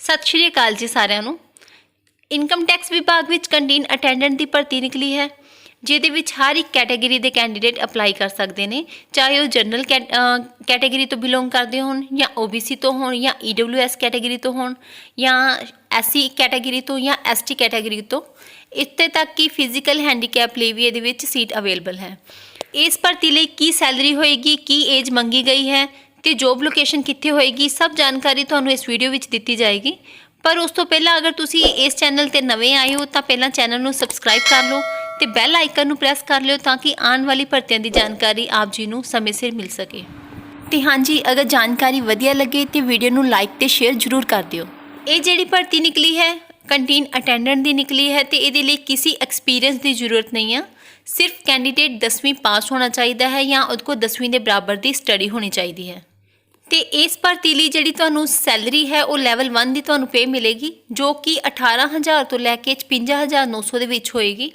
ਸਤਿ ਸ਼੍ਰੀ ਅਕਾਲ ਜੀ ਸਾਰਿਆਂ ਨੂੰ। ਇਨਕਮ ਟੈਕਸ ਵਿਭਾਗ ਵਿੱਚ ਕੰਟੀਨ ਅਟੈਂਡੈਂਟ ਦੀ ਭਰਤੀ ਨਿਕਲੀ ਹੈ, ਜਿਹਦੇ ਵਿੱਚ ਹਰ ਇੱਕ ਕੈਟਾਗਰੀ ਦੇ ਕੈਂਡੀਡੇਟ ਅਪਲਾਈ ਕਰ ਸਕਦੇ ਨੇ, ਚਾਹੇ ਉਹ ਜਨਰਲ ਕੈਟਾਗਰੀ ਤੋਂ ਬਿਲੋਂਗ ਕਰਦੇ ਹੋਣ ਜਾਂ OBC ਤੋਂ ਹੋਣ ਜਾਂ EWS ਕੈਟਾਗਰੀ ਤੋਂ ਹੋਣ ਜਾਂ SC ਕੈਟਾਗਰੀ ਤੋਂ ਜਾਂ ST ਕੈਟਾਗਰੀ ਤੋਂ। ਇੱਥੇ ਤੱਕ ਕਿ ਫਿਜ਼ੀਕਲ ਹੈਂਡੀਕੈਪ ਲਈ ਵੀ ਇਹਦੇ ਵਿੱਚ ਸੀਟ ਅਵੇਲੇਬਲ ਹੈ। ਇਸ ਭਰਤੀ ਲਈ ਕੀ ਸੈਲਰੀ ਹੋਏਗੀ, ਕੀ ਏਜ ਮੰਗੀ ਗਈ ਹੈ ਤੇ ਜੋਬ ਲੋਕੇਸ਼ਨ ਕਿੱਥੇ ਹੋਏਗੀ, ਸਭ ਜਾਣਕਾਰੀ ਤੁਹਾਨੂੰ ਇਸ ਵੀਡੀਓ ਵਿੱਚ ਦਿੱਤੀ ਜਾਏਗੀ। ਪਰ ਉਸ ਤੋਂ ਪਹਿਲਾਂ ਅਗਰ ਤੁਸੀਂ ਇਸ ਚੈਨਲ ਤੇ ਨਵੇਂ ਆਏ ਹੋ, ਤਾਂ ਪਹਿਲਾਂ ਚੈਨਲ ਨੂੰ ਸਬਸਕ੍ਰਾਈਬ ਕਰ ਲਓ ਤੇ ਬੈਲ ਆਈਕਨ ਨੂੰ ਪ੍ਰੈਸ ਕਰ ਲਿਓ ਤਾਂ ਕਿ ਆਉਣ ਵਾਲੀ ਭਰਤੀਆਂ ਦੀ ਜਾਣਕਾਰੀ ਆਪ ਜੀ ਨੂੰ ਸਮੇਂ ਸਿਰ ਮਿਲ ਸਕੇ। ਤੇ ਹਾਂਜੀ ਅਗਰ ਜਾਣਕਾਰੀ ਵਧੀਆ ਲੱਗੇ ਤੇ ਵੀਡੀਓ ਨੂੰ ਲਾਈਕ ਤੇ ਸ਼ੇਅਰ ਜ਼ਰੂਰ ਕਰ ਦਿਓ। ਇਹ ਜਿਹੜੀ ਭਰਤੀ ਨਿਕਲੀ ਹੈ ਕੰਟੀਨ ਅਟੈਂਡੈਂਟ ਦੀ ਨਿਕਲੀ ਹੈ ਤੇ ਇਹਦੇ ਲਈ ਕਿਸੇ ਐਕਸਪੀਰੀਅੰਸ ਦੀ ਜ਼ਰੂਰਤ ਨਹੀਂ ਆ। ਸਿਰਫ ਕੈਂਡੀਡੇਟ 10ਵੀਂ ਪਾਸ ਹੋਣਾ ਚਾਹੀਦਾ ਹੈ ਜਾਂ ਉਹਦੇ ਕੋਲ 10ਵੀਂ ਦੇ ਬਰਾਬਰ ਦੀ ਸਟੱਡੀ ਹੋਣੀ ਚਾਹੀਦੀ ਹੈ। ਤੇ ਇਸ ਭਰਤੀ ਲਈ ਜਿਹੜੀ ਤੁਹਾਨੂੰ ਸੈਲਰੀ ਹੈ, ਉਹ ਲੈਵਲ 1 ਦੀ ਤੁਹਾਨੂੰ ਪੇ ਮਿਲੇਗੀ, ਜੋ ਕਿ 18000 ਤੋਂ ਲੈ ਕੇ 55900 ਦੇ ਵਿੱਚ ਹੋਏਗੀ।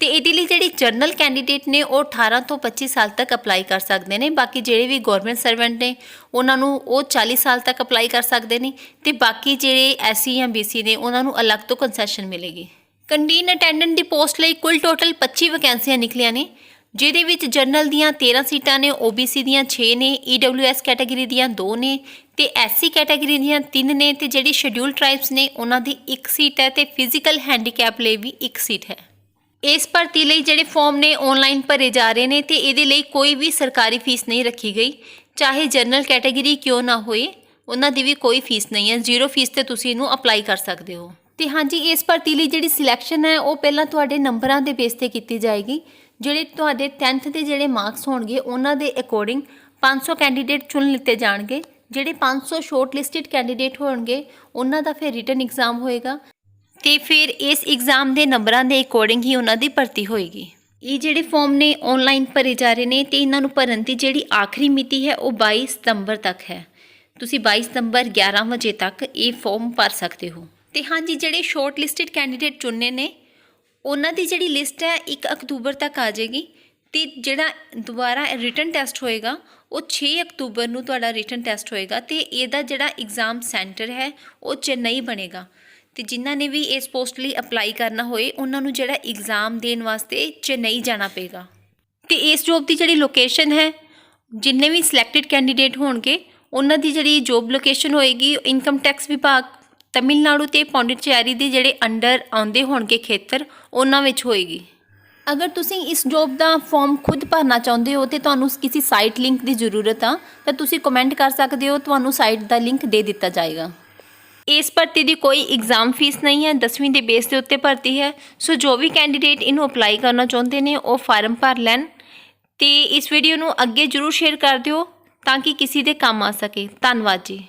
ਤੇ ਇਹਦੇ ਲਈ ਜਿਹੜੀ ਜਰਨਲ ਕੈਂਡੀਡੇਟ ਨੇ, ਉਹ 18 ਤੋਂ 25 ਸਾਲ ਤੱਕ ਅਪਲਾਈ ਕਰ ਸਕਦੇ ਨੇ। ਬਾਕੀ ਜਿਹੜੇ ਵੀ ਗਵਰਨਮੈਂਟ ਸਰਵੈਂਟ ਨੇ, ਉਹਨਾਂ ਨੂੰ ਉਹ 40 ਸਾਲ ਤੱਕ ਅਪਲਾਈ ਕਰ ਸਕਦੇ ਨੇ। ਤੇ ਬਾਕੀ ਜਿਹੜੇ ਐਸਸੀ ਜਾਂ ਬੀਸੀ ਨੇ, ਉਹਨਾਂ ਨੂੰ ਅਲੱਗ ਤੋਂ ਕੰਸੈਸ਼ਨ ਮਿਲੇਗੀ। ਕੰਟੀਨ ਅਟੈਂਡੈਂਟ ਦੀ ਪੋਸਟ ਲਈ ਕੁੱਲ ਟੋਟਲ 25 ਵੈਕੈਂਸੀਆਂ ਨਿਕਲੀਆਂ ਨੇ। ਜਿਹਦੇ ਵਿੱਚ ਜਨਰਲ ਦੀਆਂ 13 ਸੀਟਾਂ ਨੇ OBC ਦੀਆਂ 6 ਨੇ EWS ਕੈਟਾਗਰੀ ਦੀਆਂ 2 ਨੇ ਤੇ SC ਕੈਟਾਗਰੀ ਦੀਆਂ 3 ਨੇ ਤੇ ਜਿਹੜੀ ਸ਼ੈਡਿਊਲ ਟ੍ਰਾਈਬਸ ਨੇ, ਉਹਨਾਂ ਦੀ 1 ਸੀਟ ਹੈ ਤੇ ਫਿਜ਼ੀਕਲ ਹੈਂਡੀਕੈਪ ਲਈ ਵੀ 1 ਸੀਟ ਹੈ। ਇਸ ਭਰਤੀ ਲਈ ਜਿਹੜੇ ਫਾਰਮ ਨੇ ਆਨਲਾਈਨ ਭਰੇ ਜਾ ਰਹੇ ਨੇ ਤੇ ਇਹਦੇ ਲਈ ਕੋਈ ਵੀ ਸਰਕਾਰੀ ਫੀਸ ਨਹੀਂ ਰੱਖੀ ਗਈ। ਚਾਹੇ ਜਨਰਲ ਕੈਟਾਗਰੀ ਕਿਉਂ ਨਾ ਹੋਏ, ਉਹਨਾਂ ਦੀ ਵੀ ਕੋਈ ਫੀਸ ਨਹੀਂ ਹੈ। ਜ਼ੀਰੋ ਫੀਸ ਤੇ ਤੁਸੀਂ ਇਹਨੂੰ ਅਪਲਾਈ ਕਰ ਸਕਦੇ ਹੋ। ਤੇ ਹਾਂਜੀ, ਇਸ ਭਰਤੀ ਲਈ ਜਿਹੜੀ ਸਿਲੈਕਸ਼ਨ ਹੈ, ਉਹ ਪਹਿਲਾਂ ਤੁਹਾਡੇ ਨੰਬਰਾਂ ਦੇ ਬੇਸ ਤੇ ਕੀਤੀ ਜਾਏਗੀ। ਜਿਹੜੇ ਤੁਹਾਡੇ 10th ਦੇ ਜਿਹੜੇ ਮਾਰਕਸ ਹੋਣਗੇ, ਉਹਨਾਂ ਦੇ ਅਕੋਰਡਿੰਗ 500 ਕੈਂਡੀਡੇਟ ਚੁਣ ਲਿੱਤੇ ਜਾਣਗੇ। ਜਿਹੜੇ 500 ਸ਼ੋਰਟ ਲਿਸਟਡ ਕੈਂਡੀਡੇਟ ਹੋਣਗੇ, ਉਹਨਾਂ ਦਾ ਫਿਰ ਰਿਟਨ ਐਗਜ਼ਾਮ ਹੋਏਗਾ। ਤੇ ਫਿਰ ਇਸ ਐਗਜ਼ਾਮ ਦੇ ਨੰਬਰਾਂ ਦੇ ਅਕੋਰਡਿੰਗ ਹੀ ਉਹਨਾਂ ਦੀ ਭਰਤੀ ਹੋਏਗੀ। ਇਹ ਜਿਹੜੇ ਫਾਰਮ ਨੇ ਆਨਲਾਈਨ ਭਰੇ ਜਾ ਰਹੇ ਨੇ ਤੇ ਇਹਨਾਂ ਨੂੰ ਭਰਨ ਦੀ ਜਿਹੜੀ ਆਖਰੀ ਮਿਤੀ ਹੈ, ਉਹ 22 ਸਤੰਬਰ ਤੱਕ ਹੈ। ਤੁਸੀਂ 22 ਸਤੰਬਰ 11 ਵਜੇ ਤੱਕ ਇਹ ਫਾਰਮ ਭਰ ਸਕਦੇ ਹੋ। ਤੇ ਹਾਂਜੀ, ਜਿਹੜੇ ਸ਼ਾਰਟ ਲਿਸਟਡ ਕੈਂਡੀਡੇਟ ਚੁਣਨੇ ਨੇ ਉਹਨਾਂ ਦੀ ਜਿਹੜੀ ਲਿਸਟ ਹੈ 1 ਅਕਤੂਬਰ ਤੱਕ ਆ ਜਾਏਗੀ ਤੇ ਜਿਹੜਾ ਦੁਬਾਰਾ ਰਿਟਨ ਟੈਸਟ ਹੋਏਗਾ, ਉਹ 6 ਅਕਤੂਬਰ ਨੂੰ ਤੁਹਾਡਾ ਰਿਟਨ ਟੈਸਟ ਹੋਏਗਾ ਤੇ ਇਹਦਾ ਜਿਹੜਾ ਐਗਜ਼ਾਮ ਸੈਂਟਰ ਹੈ, ਉਹ ਚੇਨਈ ਬਣੇਗਾ। ਤੇ ਜਿਨ੍ਹਾਂ ਨੇ ਵੀ ਇਸ ਪੋਸਟ ਲਈ ਅਪਲਾਈ ਕਰਨਾ ਹੋਏ, ਉਹਨਾਂ ਨੂੰ ਜਿਹੜਾ ਐਗਜ਼ਾਮ ਦੇਣ ਵਾਸਤੇ ਚੇਨਈ ਜਾਣਾ ਪਏਗਾ। ਤੇ ਇਸ ਜੋਬ ਦੀ ਜਿਹੜੀ ਲੋਕੇਸ਼ਨ ਹੈ, ਜਿੰਨੇ ਵੀ ਸਿਲੈਕਟਡ ਕੈਂਡੀਡੇਟ ਹੋਣਗੇ, ਉਹਨਾਂ ਦੀ ਜਿਹੜੀ ਜੋਬ ਲੋਕੇਸ਼ਨ ਹੋਏਗੀ ਇਨਕਮ ਟੈਕਸ ਵਿਭਾਗ ਤਮਿਲਨਾਡੂ ਤੇ ਪੌਂਡੀਚੇਰੀ ਦੇ ਜਿਹੜੇ ਅੰਡਰ ਆਉਂਦੇ ਹੋਣਗੇ ਖੇਤਰ ਉਹਨਾਂ ਵਿੱਚ ਹੋਏਗੀ। ਅਗਰ ਤੁਸੀਂ ਇਸ ਜੋਬ ਦਾ ਫਾਰਮ ਖੁਦ ਭਰਨਾ ਚਾਹੁੰਦੇ ਹੋ ਤੇ ਤੁਹਾਨੂੰ ਕਿਸੇ ਸਾਈਟ ਲਿੰਕ ਦੀ ਜ਼ਰੂਰਤ ਆ ਤਾਂ ਤੁਸੀਂ ਕਮੈਂਟ ਕਰ ਸਕਦੇ ਹੋ ਤੁਹਾਨੂੰ ਸਾਈਟ ਦਾ ਲਿੰਕ ਦੇ ਦਿੱਤਾ ਜਾਏਗਾ। ਇਸ ਭਰਤੀ ਦੀ ਕੋਈ ਐਗਜ਼ਾਮ ਫੀਸ ਨਹੀਂ ਹੈ 10ਵੀਂ ਦੇ ਬੇਸ ਦੇ ਉੱਤੇ ਭਰਤੀ ਹੈ। ਸੋ ਜੋ ਵੀ ਕੈਂਡੀਡੇਟ ਇਹਨੂੰ ਅਪਲਾਈ ਕਰਨਾ ਚਾਹੁੰਦੇ ਨੇ ਉਹ ਫਾਰਮ ਭਰ ਲੈਣ ਤੇ ਇਸ ਵੀਡੀਓ ਨੂੰ ਅੱਗੇ ਜਰੂਰ ਸ਼ੇਅਰ ਕਰ ਦਿਓ ਤਾਂ ਕਿ ਕਿਸੇ ਦੇ ਕੰਮ ਆ ਸਕੇ। ਧੰਨਵਾਦ ਜੀ।